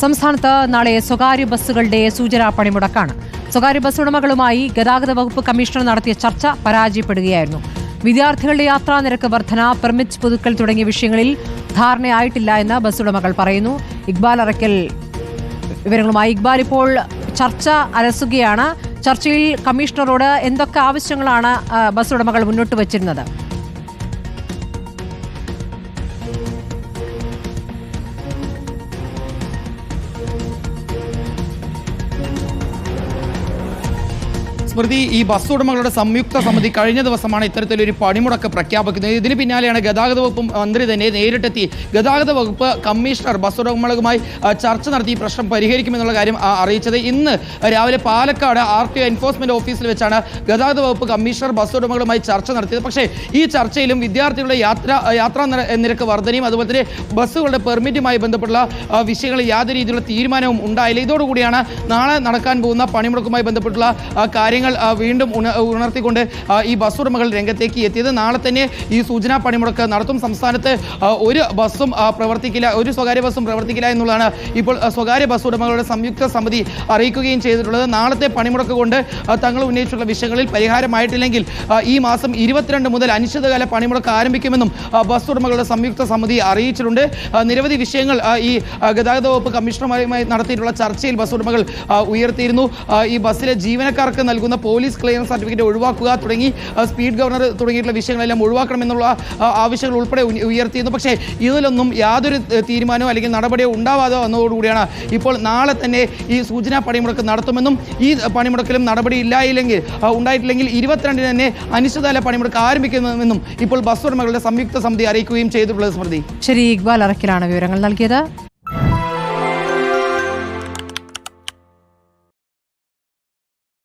സംസ്ഥാനത്ത് നാളെ സ്വകാര്യ ബസ്സുകളുടെ സൂചനാ പണിമുടക്കാണ്. സ്വകാര്യ ബസ് ഉടമകളുമായി ഗതാഗത വകുപ്പ് കമ്മീഷണർ നടത്തിയ ചർച്ച പരാജയപ്പെടുകയായിരുന്നു. വിദ്യാർത്ഥികളുടെ യാത്രാ നിരക്ക് വർധന പെർമിറ്റ് പുതുക്കൽ തുടങ്ങിയ വിഷയങ്ങളിൽ ധാരണയായിട്ടില്ല എന്ന് ബസ് ഉടമകൾ പറയുന്നു. ഇക്ബാൽ അറയ്ക്കൽ വിവരങ്ങളുമായി. ഇക്ബാൽ ഇപ്പോൾ ചർച്ച അലസുകയാണ്. ചർച്ചയിൽ കമ്മീഷണറോട് എന്തൊക്കെ ആവശ്യങ്ങളാണ് ബസ് ഉടമകൾ മുന്നോട്ട് വച്ചിരുന്നത്? സ്മൃതി ഈ ബസ് ഉടമകളുടെ സംയുക്ത സമിതി കഴിഞ്ഞ ദിവസമാണ് ഇത്തരത്തിലൊരു പണിമുടക്ക് പ്രഖ്യാപിക്കുന്നത്. ഇതിന് പിന്നാലെയാണ് ഗതാഗത വകുപ്പ് മന്ത്രി തന്നെ നേരിട്ടെത്തി. ഗതാഗത വകുപ്പ് കമ്മീഷണർ ബസ് ഉടമകളുമായി ചർച്ച നടത്തി പ്രശ്നം പരിഹരിക്കുമെന്നുള്ള കാര്യം അറിയിച്ചത്. ഇന്ന് രാവിലെ പാലക്കാട് ആർ ടി എൻഫോഴ്സ്മെന്റ് ഓഫീസിൽ വെച്ചാണ് ഗതാഗത വകുപ്പ് കമ്മീഷണർ ബസ് ഉടമകളുമായി ചർച്ച നടത്തിയത്. പക്ഷേ ഈ ചർച്ചയിലും വിദ്യാർത്ഥികളുടെ യാത്ര യാത്രാ നിരക്ക് വർധനയും അതുപോലെ തന്നെ ബസ്സുകളുടെ പെർമിറ്റുമായി ബന്ധപ്പെട്ടുള്ള വിഷയങ്ങളിൽ യാതൊരു രീതിയിലുള്ള തീരുമാനവും ഉണ്ടായില്ല. ഇതോടുകൂടിയാണ് നാളെ നടക്കാൻ പോകുന്ന പണിമുടക്കുമായി ബന്ധപ്പെട്ടുള്ള ആ, കാര്യങ്ങൾ വീണ്ടും ഉണ- ഉണർത്തിക്കൊണ്ട് ഈ ബസ് ഉടമകൾ രംഗത്തേക്ക് എത്തിയത്. നാളെ തന്നെ ഈ സൂചനാ പണിമുടക്ക് നടത്തും. സംസ്ഥാനത്ത് ഒരു ബസ്സും പ്രവർത്തിക്കില്ല ഒരു സ്വകാര്യ ബസ്സും പ്രവർത്തിക്കില്ല എന്നുള്ളതാണ് ഇപ്പോൾ സ്വകാര്യ ബസ് ഉടമകളുടെ സംയുക്ത സമിതി അറിയിക്കുകയും ചെയ്തിട്ടുള്ളത്. നാളത്തെ പണിമുടക്ക് കൊണ്ട് തങ്ങൾ ഉന്നയിച്ചിട്ടുള്ള വിഷയങ്ങളിൽ പരിഹാരമായിട്ടില്ലെങ്കിൽ ഈ മാസം ഇരുപത്തിരണ്ട് മുതൽ അനിശ്ചിതകാല പണിമുടക്ക് ആരംഭിക്കുമെന്നും ബസ് ഉടമകളുടെ സംയുക്ത സമിതി അറിയിച്ചിട്ടുണ്ട്. നിരവധി വിഷയങ്ങൾ ഈ ഗതാഗത വകുപ്പ് കമ്മീഷണറുമായി നടത്തിയിട്ടുള്ള ചർച്ചയിൽ ബസ് ഉടമകൾ ഉയർത്തിയിരുന്നു. ഈ ബസ്സിലെ ജീവനക്കാർക്ക് നൽകുന്ന പോലീസ് ക്ലിയറൻസ് സർട്ടിഫിക്കറ്റ് ഒഴിവാക്കുക തുടങ്ങി സ്പീഡ് ഗവർണർ തുടങ്ങിയിട്ടുള്ള വിഷയങ്ങളെല്ലാം ഒഴിവാക്കണമെന്നുള്ള ആവശ്യങ്ങൾ ഉൾപ്പെടെ ഉയർത്തിയിരുന്നു. പക്ഷേ ഇതിലൊന്നും യാതൊരു തീരുമാനമോ അല്ലെങ്കിൽ നടപടിയോ ഉണ്ടാവാതെ വന്നതോടുകൂടിയാണ് ഇപ്പോൾ നാളെ തന്നെ ഈ സൂചനാ പണിമുടക്ക് നടത്തുമെന്നും ഈ പണിമുടക്കിലും നടപടി ഇല്ലായില്ലെങ്കിൽ ഉണ്ടായിട്ടില്ലെങ്കിൽ ഇരുപത്തിരണ്ടിന് തന്നെ അനിശ്ചിതകാല പണിമുടക്ക് ആരംഭിക്കുമെന്നും ഇപ്പോൾ ബസ് ഉടമകളുടെ സംയുക്ത സമിതി അറിയിക്കുകയും ചെയ്തിട്ടുള്ളത് സ്മൃതി. ശരി ഇക്ബാൽ അറക്കിലാണ് വിവരങ്ങൾ നൽകിയത്.